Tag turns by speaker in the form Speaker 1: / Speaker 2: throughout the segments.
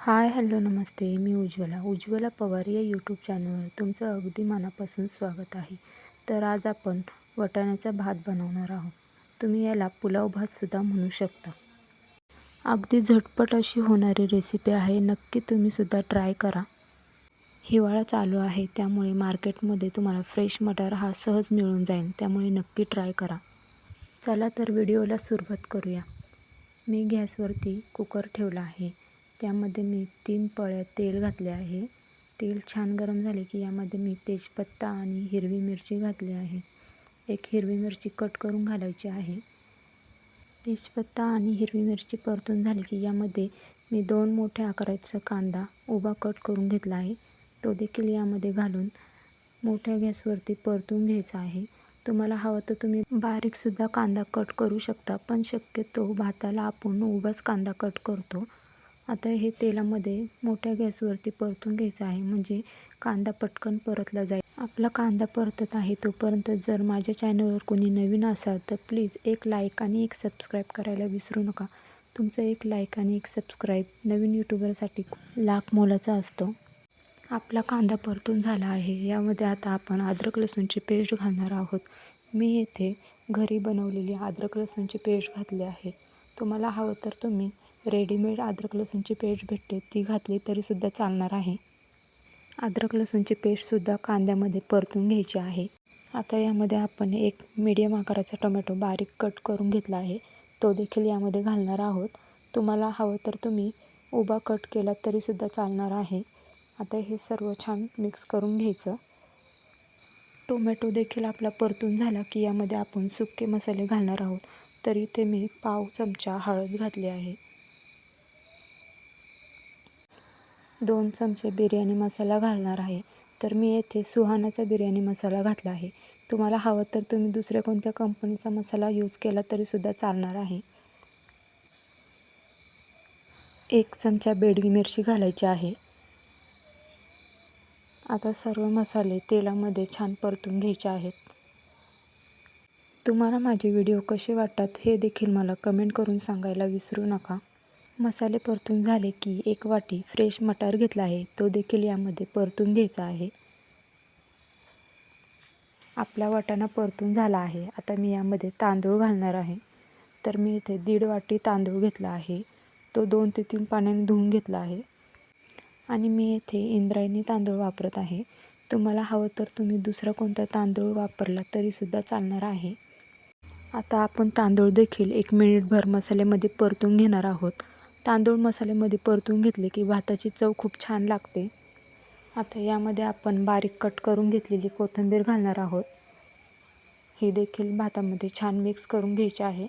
Speaker 1: हाय hello नमस्ते. मी उज्ज्वला. उज्ज्वला पवार या यूट्यूब चॅनलवर तुमचं अगदी मनापासून स्वागत आहे. तर आज आपण वाटाण्याचा भात बनवणार आहोत. तुम्ही याला पुलाव भातसुद्धा म्हणू शकता. अगदी झटपट अशी होणारी रेसिपी आहे. नक्की तुम्हीसुद्धा ट्राय करा. हिवाळा चालू आहे त्यामुळे मार्केटमध्ये तुम्हाला फ्रेश मटार हा सहज मिळून जाईल. त्यामुळे नक्की ट्राय करा. चला तर व्हिडिओला सुरुवात करूया. मी गॅसवरती कुकर ठेवला आहे. त्यामध्ये मी तीन पळ्या तेल घातले आहे. तेल छान गरम झाले की यामध्ये मी तेजपत्ता आणि हिरवी मिरची घातली आहे. एक हिरवी मिरची कट करून घालायची आहे. तेजपत्ता आणि हिरवी मिरची परतून झाली की यामध्ये मी दोन मोठ्या आकाराचा कांदा उभा कट करून घेतला आहे. तो देखील यामध्ये घालून मोठ्या गॅसवरती परतून घ्यायचा आहे. तुम्हाला हवं तर तुम्ही बारीकसुद्धा कांदा कट करू शकता पण शक्यतो भाताला आपण उभाच कांदा कट करतो. आता हे तेलामध्ये मोठ्या गॅसवरती परतून घ्यायचं आहे. म्हणजे कांदा पटकन परतला जाईल. आपला कांदा परतत आहे तोपर्यंत जर माझ्या चॅनलवर कोणी नवीन असाल तर प्लीज एक लाईक आणि एक सबस्क्राईब करायला विसरू नका. तुमचं एक लाईक आणि एक सबस्क्राईब नवीन यूट्यूबरसाठी लाख मोलाचा असतो. आपला कांदा परतून झाला आहे. यामध्ये आता आपण अद्रक लसूणची पेस्ट घालणार आहोत. मी येथे घरी बनवलेली अद्रक लसूणची पेस्ट घातली आहे. तुम्हाला हवं तर तुम्ही रेडीमेड अद्रक लसूणची पेस्ट भेटते. ती घातली तरीसुद्धा चालणार आहे. अद्रक लसूणची पेस्टसुद्धा कांद्यामध्ये परतून घ्यायची आहे. आता यामध्ये आपण एक मीडियम आकाराचा टोमॅटो बारीक कट करून घेतला आहे. तो देखील यामध्ये घालणार आहोत. तुम्हाला हवं तर तुम्ही उभा कट केला तरीसुद्धा चालणार आहे. आता हे सर्व छान मिक्स करून घ्यायचं. टोमॅटो देखील आपला परतून झाला की यामध्ये आपण सुके मसाले घालणार आहोत. तरी ते मी पाव चमचा हळद घातली आहे. दोन चमचे बिर्याणी मसाला घालणार आहे. तर मी येथे सुहानाचा बिर्याणी मसाला घातला आहे. तुम्हाला हवं तर तुम्ही दुसऱ्या कोणत्या कंपनीचा मसाला यूज केला तरीसुद्धा चालणार आहे. एक चमचा बेडगी मिरची घालायची आहे. आता सर्व मसाले तेलामध्ये छान परतून घ्यायचे आहेत. तुम्हाला माझे व्हिडिओ कसे वाटतात हे देखील मला कमेंट करून सांगायला विसरू नका. मसाले परतून झाले की एक वाटी फ्रेश मटार घेतला आहे. तो देखील यामध्ये परतून घ्यायचा आहे. आपला वाटाणा परतून झाला आहे. आता मी यामध्ये तांदूळ घालणार आहे. तर मी इथे दीड वाटी तांदूळ घेतला आहे. तो दोन ते तीन पाण्याने धुवून घेतला आहे. आणि मी येथे इंद्रायणी तांदूळ वापरत आहे. तुम्हाला हवं तर तुम्ही दुसरा कोणता तांदूळ वापरला तरीसुद्धा चालणार आहे. आता आपण तांदूळ देखील एक मिनिटभर मसाल्यामध्ये परतून घेणार आहोत. तांदूळ मसाल्यामध्ये परतून घेतले की भाताची चव खूप छान लागते. आता यामध्ये आपण बारीक कट करून घेतलेली कोथिंबीर घालणार आहोत. ही देखील भातामध्ये छान मिक्स करून घ्यायची आहे.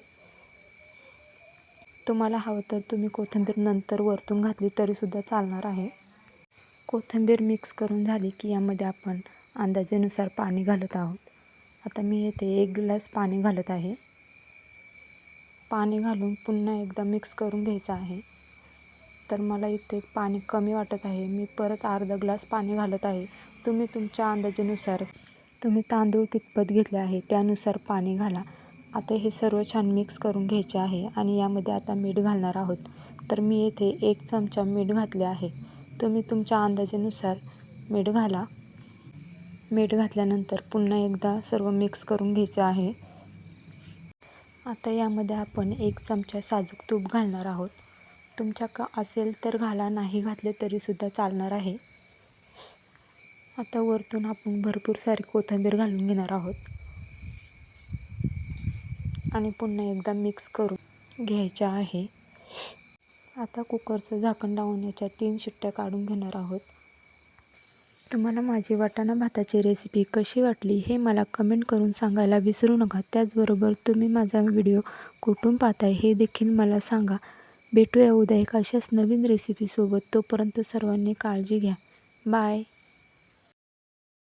Speaker 1: तुम्हाला हवं तर तुम्ही कोथिंबीर नंतर वरतून घातली तरीसुद्धा चालणार आहे. कोथिंबीर मिक्स करून झाली की यामध्ये आपण अंदाजेनुसार पाणी घालत आहोत. आता मी येथे एक ग्लास पाणी घालत आहे. पाणी घालून पुन्हा एकदा मिक्स करून घ्यायचं आहे. तर मला इथे पाणी कमी वाटत आहे. मी परत अर्धा ग्लास पाणी घालत आहे. तुम्ही तुमच्या अंदाजेनुसार तुम्ही तांदूळ कितपत घेतले आहे त्यानुसार पाणी घाला. आता हे सर्व छान मिक्स करून घ्यायचे आहे आणि यामध्ये आता मीठ घालणार आहोत. तर मी येथे एक चमचा मीठ घातले आहे. तुम्ही तुमच्या अंदाजेनुसार मीठ घाला. मीठ घातल्यानंतर पुन्हा एकदा सर्व मिक्स करून घ्यायचं आहे. आता यामध्ये आपण एक चमचा साजूक तूप घालणार आहोत. तुमच्या का असेल तर घाला नाही घातले तरीसुद्धा चालणार आहे. आता वरतून आपण भरपूर सारी कोथिंबीर घालून घेणार आहोत. आणि पुन्हा एकदा मिक्स करून घ्यायच्या आहे. आता कुकरचं झाकण लावून याच्या तीन शिट्ट्या काढून घेणार आहोत. तुम्हाला माझी वाटाणा भाताची रेसिपी कशी वाटली हे मला कमेंट करून सांगायला विसरू नका. त्याचबरोबर तुम्ही माझा व्हिडिओ कुठून पाहताय हे देखील मला सांगा. भेटूया उद्या एक अशाच नवीन रेसिपीसोबत तोपर्यंत सर्वांनी काळजी घ्या. बाय